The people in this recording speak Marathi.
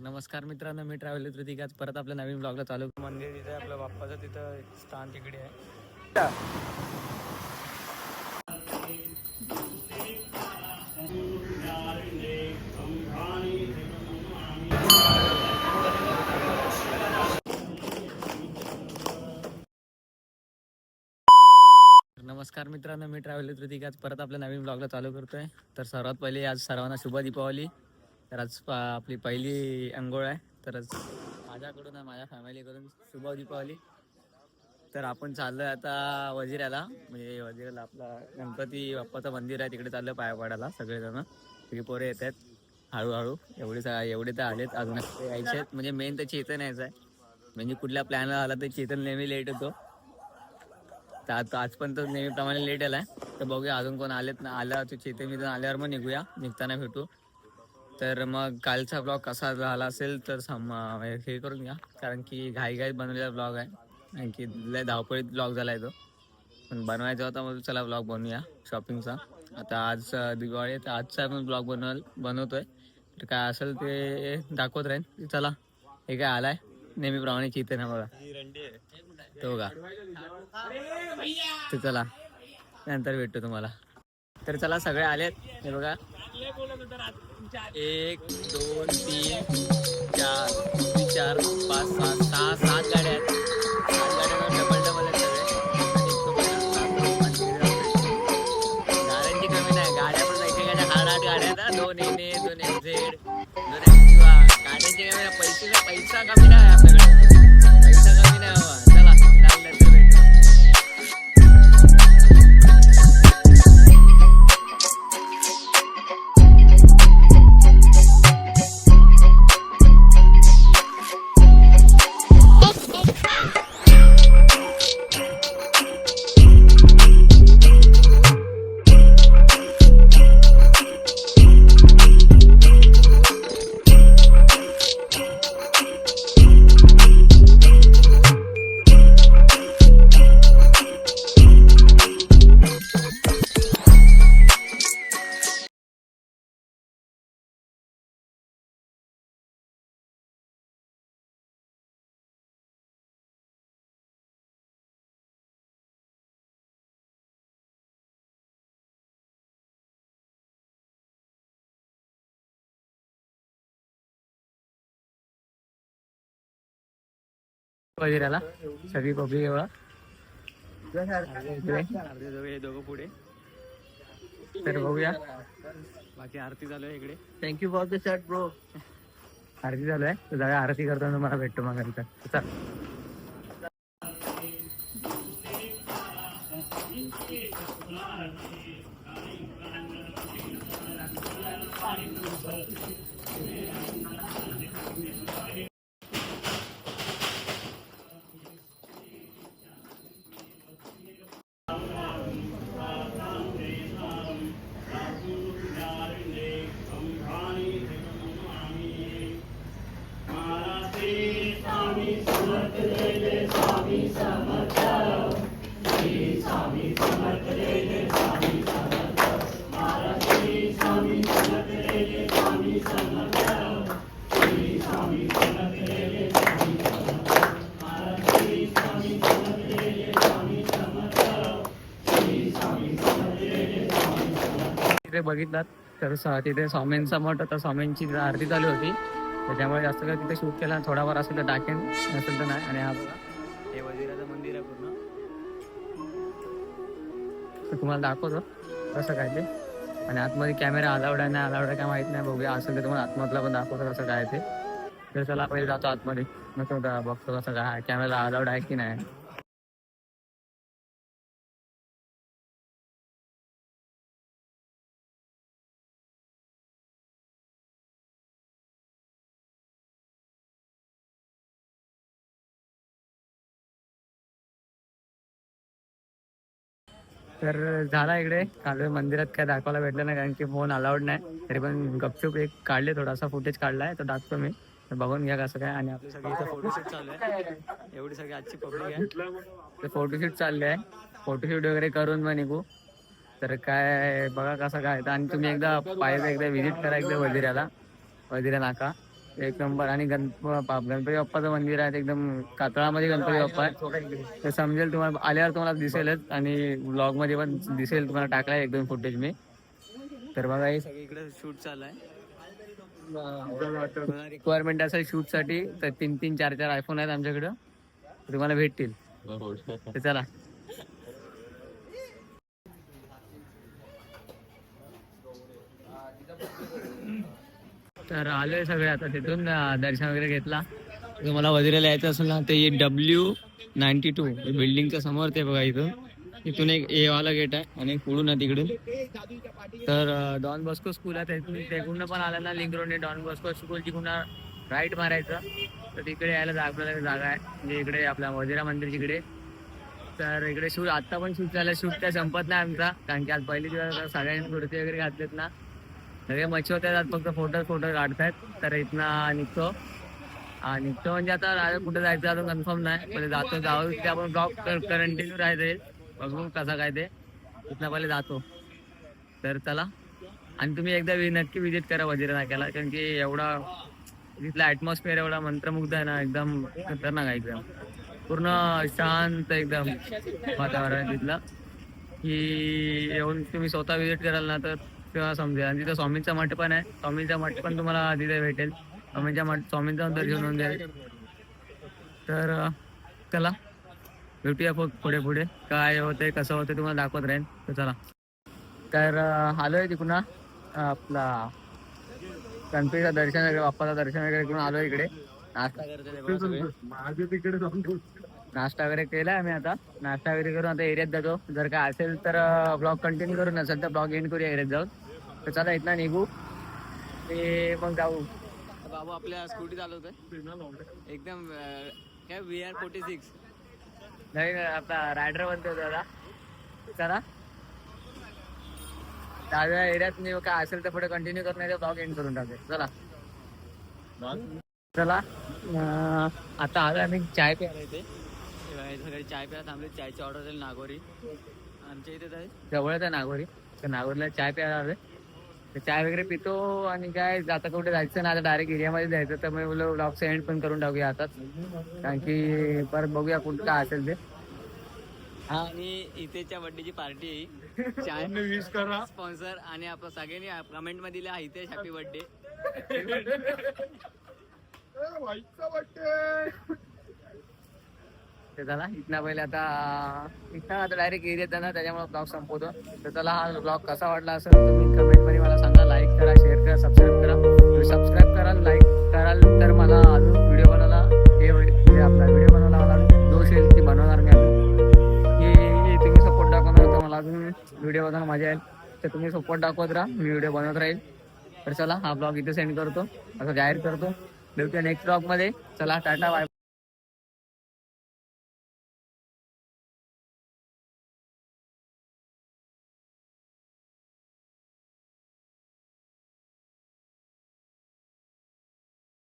नमस्कार मित्रांनो मी ट्रॅव्हल ऋतिक. आज परत आपल्या नवीन ब्लॉगला चालू मंदिर तिथे आपलं बाप्पाचं तिथं स्थान तिकडे आहे. नमस्कार मित्रांनो मी ट्रॅव्हल ऋतिक. आज परत आपल्या नवीन ब्लॉगला चालू करतोय. तर सर्वात पहिले आज सर्वांना शुभ दीपावली. तर आज आपली पहिली अंघोळ आहे. तर आज माझ्याकडून आणि माझ्या फॅमिलीकडून शुभ दीपावली. तर आपण चाललोय आता वजिराला म्हणजे वजिराला आपला गणपती बाप्पाचं मंदिर आहे. तिकडे चाललं पाया पडायला सगळेजण. सगळी पोरे येत आहेत हळूहळू. एवढे एवढे तर आलेत. अजून यायचे आहेत. म्हणजे मेन तर चेतन यायचं आहे. म्हणजे कुठल्या प्लॅनला आला तर चेतन नेहमी लेट होतो. तर आज आज पण तर नेहमीप्रमाणे लेट आलाय. तर बघूया अजून कोण आलेत ना आला तो चेतन मिथून आल्यावर मग निघूया. निघताना भेटू. तर मग कालचा ब्लॉग कसा झाला असेल तर सम हे करून घ्या. कारण की घाई घाई बनवलेला ब्लॉग आहे. कारण की लय धावपळीत ब्लॉग झाला आहे तो. पण बनवायचा होता मग चला ब्लॉग बनवूया शॉपिंगचा. आता आज दिवाळी आहे तर आजचा आपण ब्लॉग बनवल बनवतोय. तर काय असेल ते दाखवत राहीन. चला हे काय आलाय? नेहमीप्रमाणे चिते ना बघा. तो का ते चला नंतर भेटतो तुम्हाला. तर चला सगळे आलेत. हे बघा. एक दोन तीन चार चार पाच सहा सहा सात गाड्या आहेत. वगैरेला. सगळी पब्लिक एवढा हे दोघं पुढे. तर बघूया. बाकी आरती चालू आहे इकडे. Thank you for the shirt bro aarti चालू आहे. तर जाऊया आरती करताना तुम्हाला भेटतो मग नंतर चल. तिथे बघितलात तर स- तिथे स्वामींचा मठ होता. स्वामींची आरती चालू होती. त्याच्यामुळे जास्त काय तिथे शूट केला. थोडाफार असेल तर टाकेन नसेल तर नाही. आणि हा बघा. हे वजिराचं मंदिर आहे पूर्ण. तर तुम्हाला दाखवतो कसं काय ते. आणि आतमध्ये कॅमेरा अलाउड आहे नाही अलाउड आहे काय माहीत नाही. बघूया असेल तर तुम्हाला आतमधला पण दाखवतो कसं काय ते. तर चला पहिले जातो आतमध्ये. मग तो दा- बघतो कसं काय कॅमेरा अलाउड आहे की नाही. तर झाला इकडे. काल मंदिरात काय दाखवायला भेटलं नाही कारण की फोन अलाउड नाही. तरी पण गपचूप एक काढले थोडासा फुटेज काढलाय तो दाखवतो मी. तर बघून घ्या कसं काय आणि आपली सगळी फोटोशूट चालू आहे. एवढी सगळी आजची पब्लिक आहे. तर फोटोशूट चालले आहे. फोटोशूट वगैरे करून मग निघू. तर काय बघा कसं काय. तर आणि तुम्ही एकदा पाहिजे एकदा व्हिजिट करा एकदा वजिराला. वजिरा नाका एक नंबर आणि गणप गणपती बाप्पाचं मंदिर आहे एकदम कातळामध्ये गणपती बाप्पा आहे. ते समजेल तुम्हाला आल्यावर तुम्हाला दिसेलच आणि ब्लॉगमध्ये पण दिसेल तुम्हाला टाकलाय एक दोन फुटेज मी. तर बघा हे सगळीकडे शूट चालू आहे. रिक्वायरमेंट असेल शूटसाठी तर तीन तीन चार चार आयफोन आहेत आमच्याकडं. तुम्हाला भेटतील. तर चला. तर आलोय सगळे आता तिथून दर्शन वगैरे घेतला. तुम्हाला वजिराला यायचं असेल ना ते डब्ल्यू नाईन्टी टू बिल्डिंगच्या समोर ते बघा इथून इथून एक एवाला गेट आहे आणि एक पुढून आहे तिकडून. तर डॉन बॉस्को स्कूल आहे तिकडून पण आलं ना लिंक रोडने डॉन बॉस्को स्कूल तिकडून राईट मारायचं. तर तिकडे यायला जागा आपल्याला जागा आहे. म्हणजे इकडे आपल्या वजिरा मंदिर जिकडे. तर इकडे शूट आता पण शूट झालं. शूट काय संपत नाही आमचा. कारण की आज पहिली दिवस सगळ्यांनी कुर्ती वगैरे घातलेत ना. सगळे मच्छर होते फक्त फोटो फोटो काढतायत. तर इथनं निघतो. निघतो म्हणजे आता कुठे जायचं अजून कन्फर्म नाही. पहिले जातो जाऊ. ते आपण ब्लॉक कंटिन्यू राहायचं बघू कसा काय ते. इथनं पहिले जातो. तर चला. आणि तुम्ही एकदा नक्की विजिट करा वजिरा नाक्याला कारण की एवढा तिथला ॲटमॉस्फिअर एवढा मंत्रमुग्ध आहे ना एकदम खतरनाक आहे एकदम. पूर्ण शांत एकदम वातावरण आहे तिथलं. की येऊन तुम्ही स्वतः विजिट कराल ना तर तेव्हा समजेल आणि तिथं स्वामींचा मठ पण आहे. स्वामींचा मठ पण तुम्हाला तिथे भेटेल. स्वामींच्या मठ स्वामींचं दर्शन होऊन जाईल. तर चला. भेटूया पुढे पुढे. काय होतंय कसं होतंय तुम्हाला दाखवत राहील तर चला. तर आलोय तिकडून आपला गणपतीचं दर्शन वगैरे बाप्पाचं दर्शन वगैरे करून आलो इकडे. नाश्ता करतो नाश्ता वगैरे केलाय आम्ही आता. नाश्ता वगैरे करून आता एरियात जातो. जर काय असेल तर ब्लॉग कंटिन्यू करू नसेल तर ब्लॉग एंड करूया एरियात जाऊन. तर चला इथनं निघू. ते मग जाऊ. बाबू आपल्या स्कूटी चालवतोय. एकदम काय व्ही आर फोर्टी सिक्स नाही आपला रायडर बनतो दादा चला. डाव्या एरियात मी काय असेल तर पुढे कंटिन्यू करून नाही ब्लॉग एंड करून टाकू चला. चला. आता आलो आम्ही. चाय प्यायला इथे इथे. सगळे चाय प्यायला थांबले चायची ऑर्डर दिली नागोरी. आमच्या इथे आहे. जवळच आहे नागोरी. तर नागोरीला चाय प्यायला आलोय. तर चाय वगैरे पितो आणि काय आता कुठे जायचं ना आता डायरेक्ट एरियामध्ये जायचं तर मी बोललो ब्लॉगचं एंड पण करून टाकूया आताच कारण की परत बघूया कुठं काय असेल ते. हा आणि इथेच्या बर्थडेची पार्टी आहे. चाय विश करा? स्पॉन्सर आणि आपण सगळ्यांनी कमेंटमध्ये दिला हितेश हॅपी बर्थडे वाईटचा वाटते तर चला इथना पहिले आता इथं आता डायरेक्ट एरियात जाणार त्याच्यामुळे ब्लॉग संपवतो. तर चला हा ब्लॉग कसा वाटला असेल तुम्ही कमेंटमध्ये मला सांगा लाईक करा शेअर करा सबस्क्राईब करा. तुम्ही सबस्क्राईब कराल लाईक कराल तर मला अजून व्हिडिओ बनवायला हे आपला व्हिडिओ बनवायला मला दोष येईल की बनवणार मी तुम्ही सपोर्ट दाखवणार तर मला अजून व्हिडिओ बनवायला मजा येईल. तर तुम्ही सपोर्ट दाखवत राहा मी व्हिडिओ बनवत राहील. तर चला हा ब्लॉग इथे सेंड करतो. असं जाहीर करतो. भेटूया नेक्स्ट ब्लॉगमध्ये चला टाटा बाय